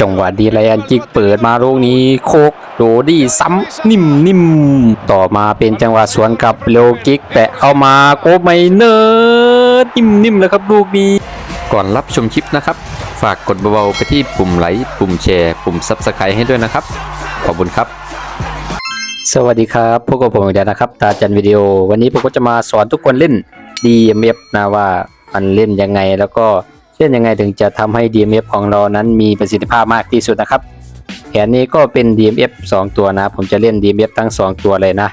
จังหวะดีไลนจิกเปิดมาลูกนี้โคกโดดี้ซ้ำนิ่มนิ่มต่อมาเป็นจังหวะสวนกับโลกิกแตะเข้ามาโกไม่เนิร์ดนิ่มนิ่มแล้วครับลูกนี้ก่อนรับชมคลิปนะครับ ฝากกดเบาๆไปที่ปุ่มไลค์ปุ่มแชร์ ปุ่ม Subscribe ให้ด้วยนะครับ ขอบคุณครับสวัสดีครับพวกกับผมอีกแล้วนะครับ ตาจันวิดีโอ วันนี้ผมก็จะมาสอนทุกคนเล่น DMF นะว่ามันเล่นยังไงแล้วก็ เล่นยังไงถึงจะทำให้ DMF ของเรานั้นมีประสิทธิภาพมากที่สุดนะครับ แผนนี้ก็เป็น DMF 2 ตัวนะ ผมจะเล่น DMF ทั้ง 2 ตัวเลยนะ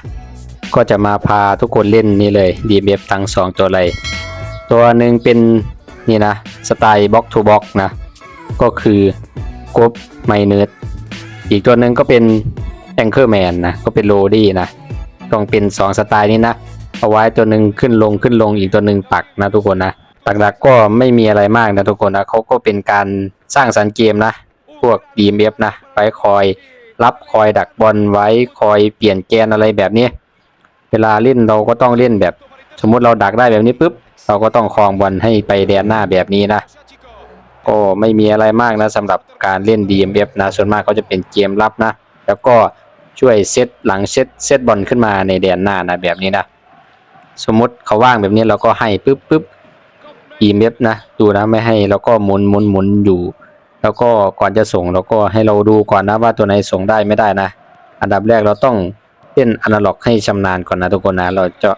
ก็จะมาพาทุกคนเล่นนี่เลย DMF ทั้ง 2 ตัวเลย ตัวหนึ่งเป็นนี่นะสไตล์บ็อกทูบ็อกนะ ก็คือกบไมเนิร์ดอีกตัวหนึ่งก็เป็นแองเกอร์แมนนะ ก็เป็นโรดี้นะ ต้องเป็น 2 สไตล์นี้นะ เอาไว้ตัวหนึ่งขึ้นลงขึ้นลงอีกตัวหนึ่งปักนะทุกคนนะ หลักๆก็ไม่มีอะไรมากนะทุกคนนะเขาก็เป็นการสร้างสรรค์เกมนะ พวก DMF นะไว้คอยรับคอยดักบอลไว้คอยเปลี่ยนแกนอะไรแบบนี้ เวลาเล่นเราก็ต้องเล่นแบบ สมมุติเราดักได้แบบนี้ปุ๊บเราก็ต้องคลองบอลให้ไปแดนหน้าแบบนี้นะก็ไม่มีอะไรมากนะสำหรับการเล่น DMF นะ ส่วนมากก็จะเป็นเกมรับนะ แล้วก็ช่วยเซตหลังเซตเซตบอลขึ้นมาในแดนหน้านะแบบนี้นะ สมมติเขาว่างแบบนี้เราก็ให้ปุ๊บปุ๊บ EMF นะ ดูนะไม่ให้แล้วก็หมุนหมุนหมุนอยู่ แล้วก็ก่อนจะส่งเราก็ให้เราดูก่อนนะว่าตัวไหนส่งได้ไม่ได้นะ อันดับแรกเราต้องเล่นอนาล็อกให้ชำนาญก่อนนะทุกคนนะเราจะ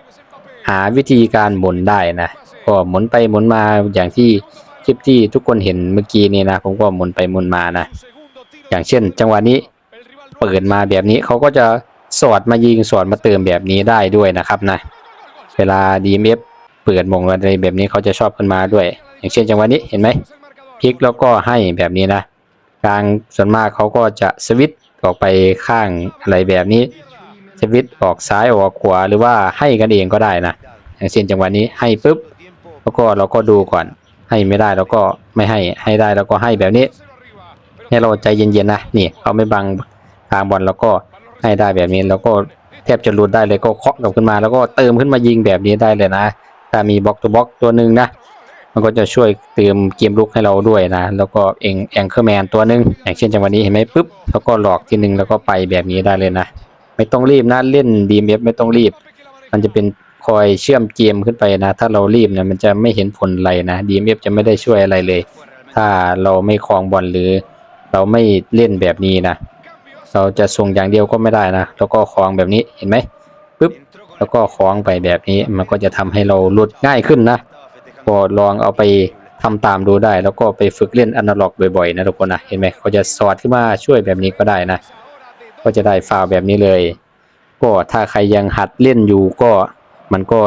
หาวิธีการหมุนได้นะก็หมุนไปหมุนมาอย่างที่คลิปที่ทุกคนเห็นเมื่อกี้นี่นะผมก็หมุนไปหมุนมานะ อย่างเช่น จังหวะนี้เปิดมาแบบนี้เขาก็จะสอดมายิงสอดมาเติมแบบนี้ได้ด้วยนะครับนะ เวลา DMF เปิดมงอะไรแบบนี้เขาจะชอบขึ้นมาด้วย อย่างเช่นจังหวะนี้เห็นไหมพลิกแล้วก็ให้แบบนี้นะกลางส่วนมากเขาก็จะสวิตช์ออกไปข้างอะไรแบบนี้ สวิตช์ออกซ้ายออกขวาหรือว่าให้กันเองก็ได้นะอย่างเช่นจังหวะนี้ให้ปุ๊บแล้วก็เราก็ดูก่อนให้ไม่ได้แล้วก็ไม่ให้ให้ได้แล้วก็ให้แบบนี้ให้เราใจเย็นๆนะนี่เขาไม่บังทางบอลแล้วก็ให้ได้แบบนี้แล้วก็แทบจะหลุดได้เลยก็เคาะกลับขึ้นมา แล้วก็เติมขึ้นมายิงแบบนี้ได้เลยนะ ถ้ามีบล็อกตัวบล็อกตัวหนึ่งนะ มันก็จะช่วยเติมเกมลุกให้เราด้วยนะ แล้วก็เองแองเกอร์แมนตัวหนึ่งอย่างเช่นจังหวะนี้เห็นไหมปุ๊บแล้วก็หลอกทีหนึ่งแล้วก็ไปแบบนี้ได้เลยนะ ไม่ต้องรีบนะเล่น DMF ไม่ต้องรีบ มันจะเป็นคอยเชื่อมเกมขึ้นไปนะ ถ้าเรารีบเนี่ยมันจะไม่เห็นผลอะไรนะ DMF จะไม่ได้ช่วยอะไรเลย ถ้าเราไม่คลองบอลหรือ เราไม่เล่นแบบนี้นะเราจะส่งอย่างเดียวก็ไม่ได้นะ แล้วก็คลองแบบนี้เห็นไหม แล้วก็คล้องไปแบบนี้มันก็จะทำให้เราหลุดง่ายขึ้นนะก็ลองเอาไปทำตามดูได้ แล้วก็ไปฝึกเล่นอนาล็อกบ่อยๆนะทุกคนนะเห็นไหมเขาจะสอดขึ้นมาช่วยแบบนี้ก็ได้นะ ก็จะได้ฟาวแบบนี้เลย ก็ถ้าใครยังหัดเล่นอยู่ก็มันก็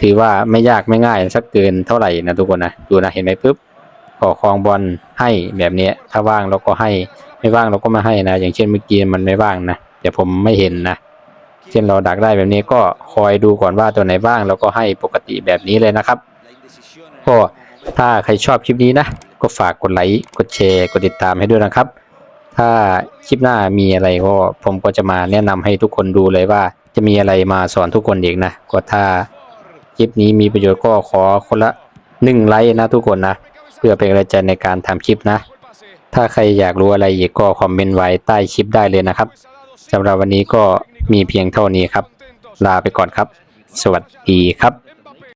ถือว่าไม่ยากไม่ง่ายสักเกินเท่าไหร่นะทุกคนนะดูนะเห็นไหมปุ๊บก็คลองบอลให้แบบนี้ถ้าว่างเราก็ให้ไม่ว่างเราก็ไม่ให้นะ อย่างเช่นเมื่อกี้มันไม่ว่างนะแต่ผมไม่เห็นนะ เช่นเราดักได้แบบนี้ก็คอยดูก่อนว่าตัวไหนบ้าง แล้วก็ให้ปกติแบบนี้เลยนะครับ ก็ถ้าใครชอบคลิปนี้นะ ก็ฝากกดไลค์กดแชร์กดติดตามให้ด้วยนะครับ ถ้าคลิปหน้ามีอะไรก็ผมก็จะมาแนะนำให้ทุกคนดูเลยว่า จะมีอะไรมาสอนทุกคนอีกนะก็ถ้าคลิปนี้มีประโยชน์ก็ขอคนละหนึ่งไลค์นะทุกคนนะ เพื่อเป็นกำลังใจในการทำคลิปนะ ถ้าใครอยากรู้อะไรอีกก็คอมเมนต์ไว้ใต้คลิปได้เลยนะครับสำหรับวันนี้ก็ มีเพียงเท่านี้ครับ ลาไปก่อนครับ สวัสดีครับ